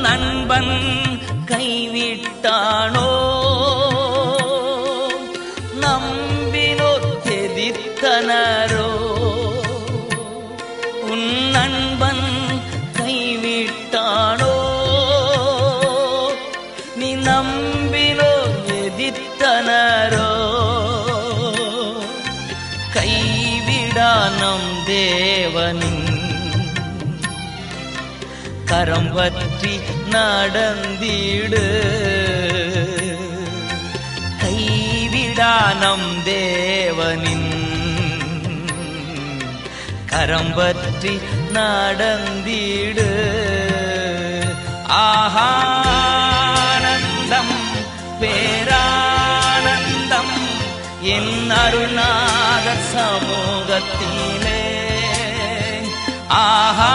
நண்பன் கைவிட்டானோ? நம்பினோர் எதிர்த்தனரோ உன் நண்பன் கைவிட்டானோ? நீ நம்பினோ எதிர்த்தனரோ கைவிடா நம் தேவனின் கரம் பற்றி நடந்திடு. கைவிடா நம் தேவனின் கரம் பற்றி நடந்திடு. ஆஹானந்தம் பேரானந்தம் என் அருணாக சமூகத்திலே. ஆஹா